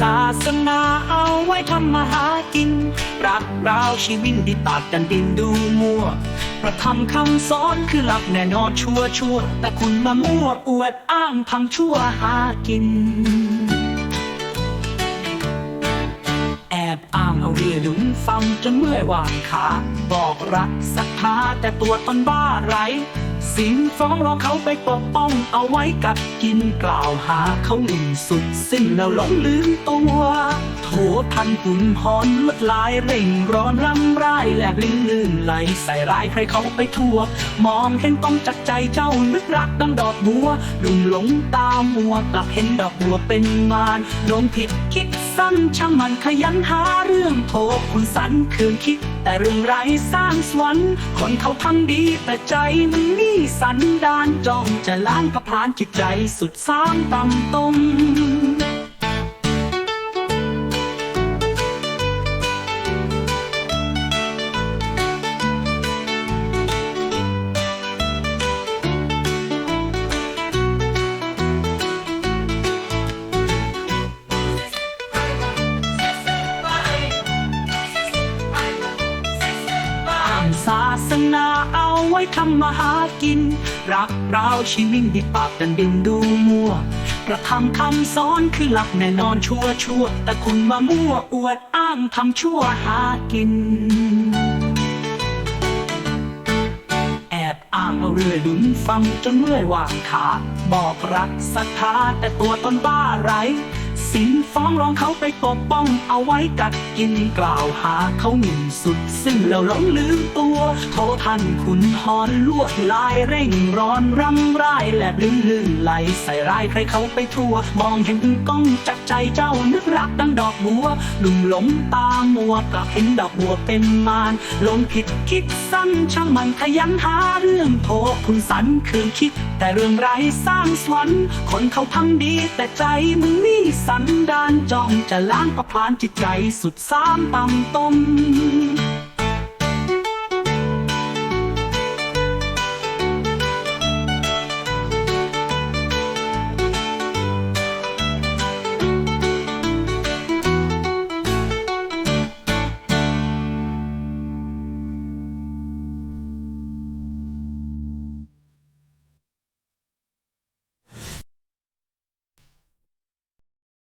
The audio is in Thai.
ศาสนาเอาไว้ทำมาหากิน รักราวชีวิตที่ตัดกันดินดูมัวประทำคำสอนคือหลักแน่นอนชัวร์ชัวแต่คุณมามั่วอวดอ้างพังชั่วหากิน แอบอ้างเอาเรือหลุมฟังจนเมื่อยวางขา บอกรักศรัทธาแต่ตัวตนบ้าไร สินฟ้องร้องเขาไปปกป้องเอาไว้กัดกินกล่าวหาเขาหนึ่งสุดสิ้นแล้วหลงลืมตัว โถทันหุ่นหอนลดลายเร่งร้อนรำไรายแหลกลิ้นลื่นไหลใส่ร้ายใครเขาไปทั่ว มองเห็นต้องจักใจเจ้านึกรักดังดอกบัวลุ่มหลงตามมัวกลับเห็นดอกบัวเป็นมารลงผิดคิดสั้นช่างมันขยันหาเรื่องโทษคุณสันคืนคิด แต่เรื่องไรสร้างสวรรค์คนเขาทำดีแต่ใจมันนี่สันดานจ้องจะล้างกระพานจิตใจสุดสามต่ำตม ศาสนาเอาไว้ทำมาหากิน รักเราชีวิตที่ปากดันดินดูมัวกระทำคำสอนคือหลักแน่นอนชัวชัวแต่คุณมามั่วอวดอ้างทำชั่วหากิน แอบอ้างเอาเรื่อยลุ้นฟังจนเมื่อยวางขาดบอกรักศรัทธาแต่ตัวตนบ้าไร สินฟ้องร้องเขาไปปกป้องเอาไว้กัดกินกล่าวหาเขาหมิ่นสุดซึ่งแล้วหลงลืมตัวโทท่านขุนหอนลวดลายเร่งร้อนรำไรายและลื่นลื่นไหลใส่ร้ายใครเขาไปทั่ว มองเห็นก้องจักใจเจ้านึกรักดังดอกบัวลุ่มหลงตามัวกลับเห็นดอกบัวเป็นมารหลงผิดคิดสั้นช่างมันขยันหาเรื่องโทษคุณสันคืนคิด แต่เรื่องไรสร้างสวรรค์คนเขาทำดีแต่ใจมึงนี่สันดานจ้องจะล้างประพานจิตใจสุดสามต่ำต้ม